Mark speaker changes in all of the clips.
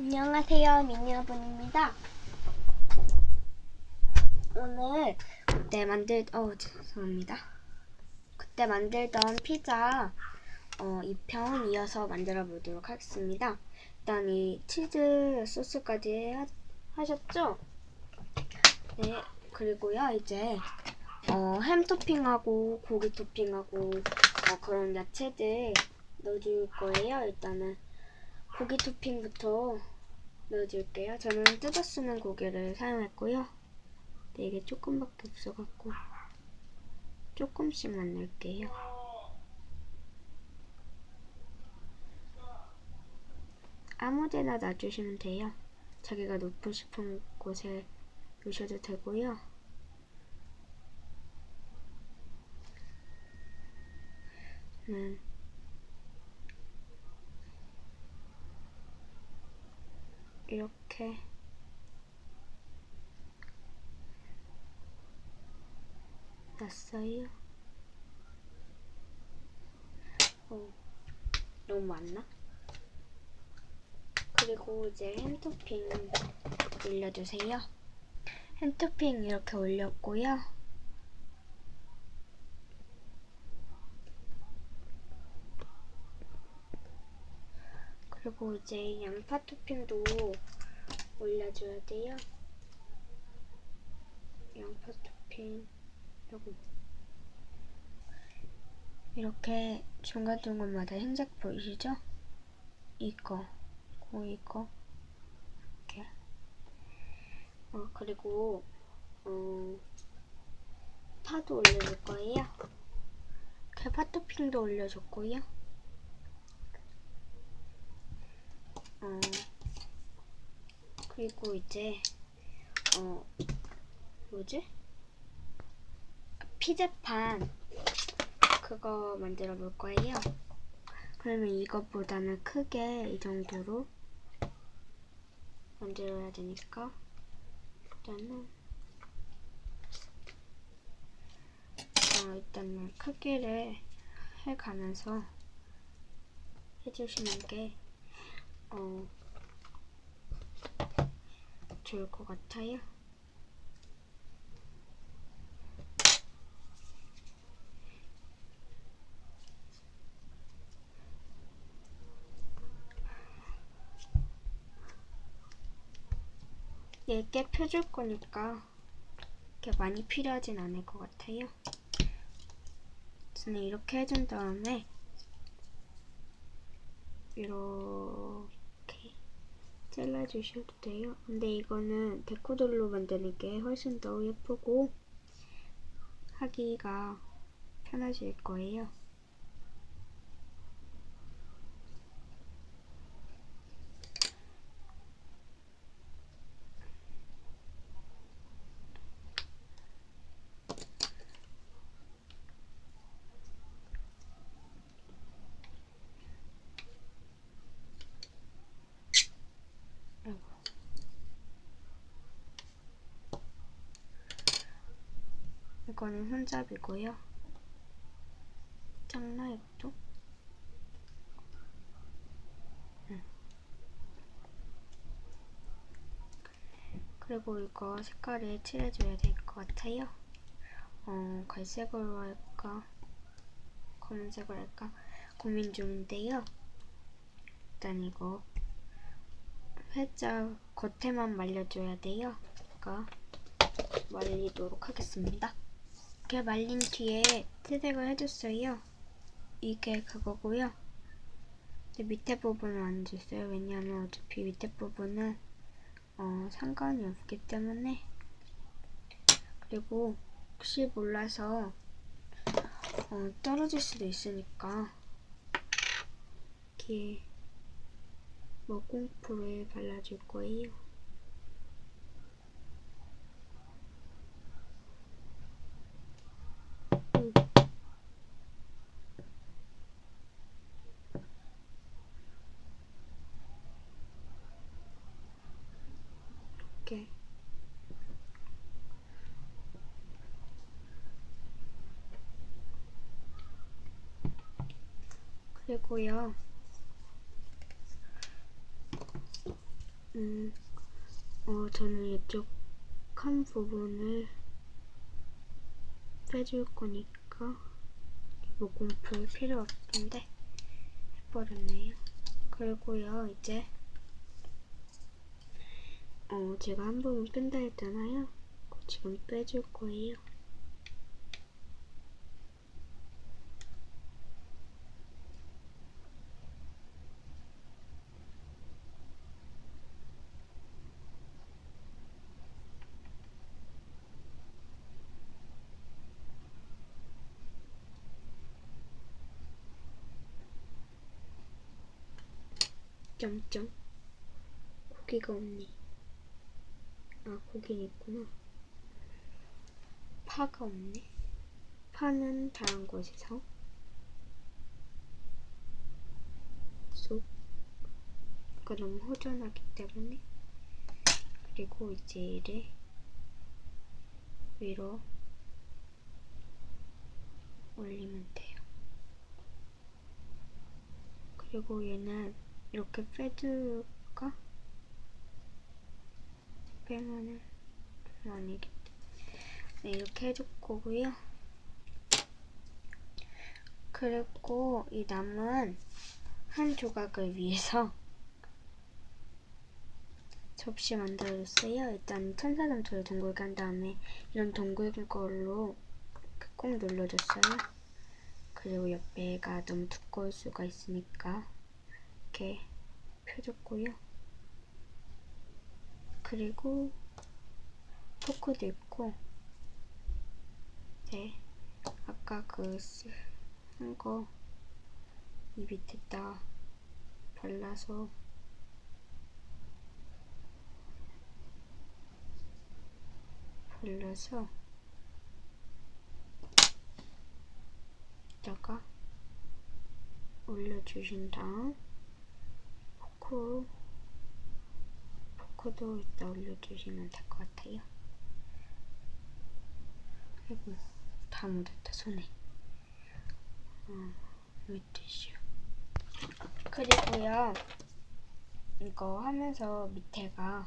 Speaker 1: 안녕하세요, 미니어분입니다. 오늘 그때 만들, 어 죄송합니다. 그때 만들던 피자 어, 2편 이어서 만들어 보도록 하겠습니다. 일단 이 치즈 소스까지 하, 하셨죠? 네, 그리고요 이제 어, 햄 토핑하고 고기 토핑하고 어, 그런 야채들 넣어줄 거예요. 일단은 고기 토핑부터 넣어줄게요. 저는 뜯어 쓰는 고기를 사용했고요. 근데 이게 조금밖에 없어갖고 조금씩만 넣을게요. 아무데나 놔주시면 돼요. 자기가 놓고 싶은 곳에 놓으셔도 되고요. 음. 이렇게 놨어요. 어, 너무 많나? 그리고 이제 햄 토핑 올려주세요. 햄 토핑 이렇게 올렸고요. 그리고 이제 양파 토핑도 올려줘야 돼요. 양파 토핑 요거 이렇게 중간중간마다 흰색 보이시죠? 이거, 고 이거 이렇게 어 그리고 어 파도 올려줄 거예요. 개파 토핑도 올려줬고요. 어, 그리고 이제, 어, 뭐지? 피자판, 그거 만들어 볼 거예요. 그러면 이것보다는 크게 이 정도로 만들어야 되니까, 일단은, 어, 일단은 크기를 해가면서 해주시는 게 어, 좋을 것 같아요. 얇게 펴줄 거니까 이렇게 많이 필요하진 않을 것 같아요. 저는 이렇게 해준 다음에 이렇게 잘라주셔도 돼요. 근데 이거는 데코돌로 만드는 게 훨씬 더 예쁘고 하기가 편하실 거예요. 이거는 손잡이고요. 작나 이것도? 응. 그리고 이거 색깔을 칠해줘야 될 것 같아요. 어, 갈색으로 할까? 검은색으로 할까? 고민 중인데요. 일단 이거 살짝 겉에만 말려줘야 돼요. 그러니까 말리도록 하겠습니다. 이렇게 말린 뒤에 채색을 해줬어요. 이게 그거고요. 근데 밑에 부분은 안 줬어요. 왜냐하면 어차피 밑에 부분은 어, 상관이 없기 때문에 그리고 혹시 몰라서 어, 떨어질 수도 있으니까 이렇게 먹공풀을 발라줄 거예요. 이렇게 그리고요 음, 어, 저는 이쪽 한 부분을 빼줄 거니까 목공풀 필요 없는데 해버렸네요. 그리고요, 이제 어, 제가 한 부분 뺀다 했잖아요. 지금 빼줄 거예요. 점점 고기가 없네. 아 고기는 있구나. 파가 없네. 파는 다른 곳에서 쏙. 그러니까 너무 허전하기 때문에 그리고 이제 이를 위로 올리면 돼요. 그리고 얘는 이렇게 빼줄까? 빼면은 좀 아니겠다. 네, 이렇게 해줄 거고요. 그리고 이 남은 한 조각을 위해서 접시 만들어줬어요. 일단 천사점처럼 둥글게 한 다음에 이런 둥글긴 걸로 꼭 눌러줬어요. 그리고 옆에가 너무 두꺼울 수가 있으니까 이렇게 펴줬고요. 그리고 포크도 있고 네 아까 그 한 거 이 밑에다 발라서 발라서 이따가 올려주신 다음 포크 포크도 이따 올려주시면 될것 같아요. 아이고 다 묻었다 손에. 어, 물티슈. 그리고요 이거 하면서 밑에가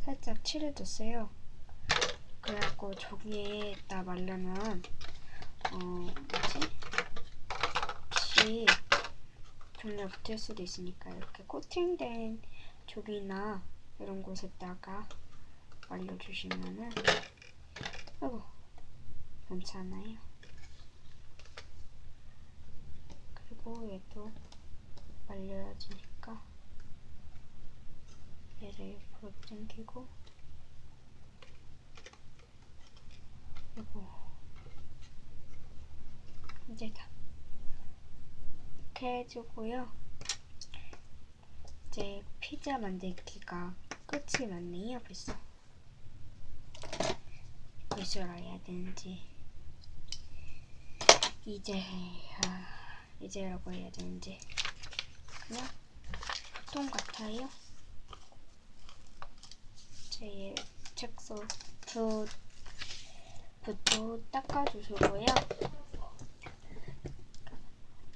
Speaker 1: 살짝 칠해줬어요. 그래갖고 저기에다 말려면 어 뭐지? 혹시 종려 붙을 수도 있으니까 이렇게 코팅된 조기나 이런 곳에다가 말려주시면은 아이고 괜찮아요. 그리고 얘도 말려지니까 얘를 옆으로 당기고 그리고 이제 다 이렇게 해주고요. 이제 피자 만들기가 끝이 났네요, 벌써. 무엇을 해야 되는지. 이제, 아, 이제라고 해야 되는지. 그냥 보통 같아요. 제 책소 붓, 붓도 닦아주시고요.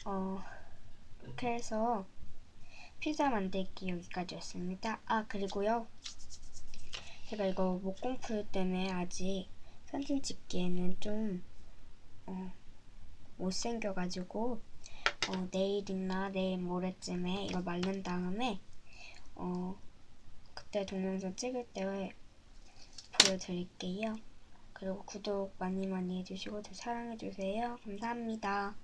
Speaker 1: 어, 이렇게 해서 피자 만들기 여기까지였습니다. 아, 그리고요. 제가 이거 목공풀 때문에 아직 사진 찍기에는 좀, 어, 못생겨가지고, 어, 내일이나 내일 모레쯤에 이거 말른 다음에, 어, 그때 동영상 찍을 때 보여드릴게요. 그리고 구독 많이 많이 해주시고 저 사랑해주세요. 감사합니다.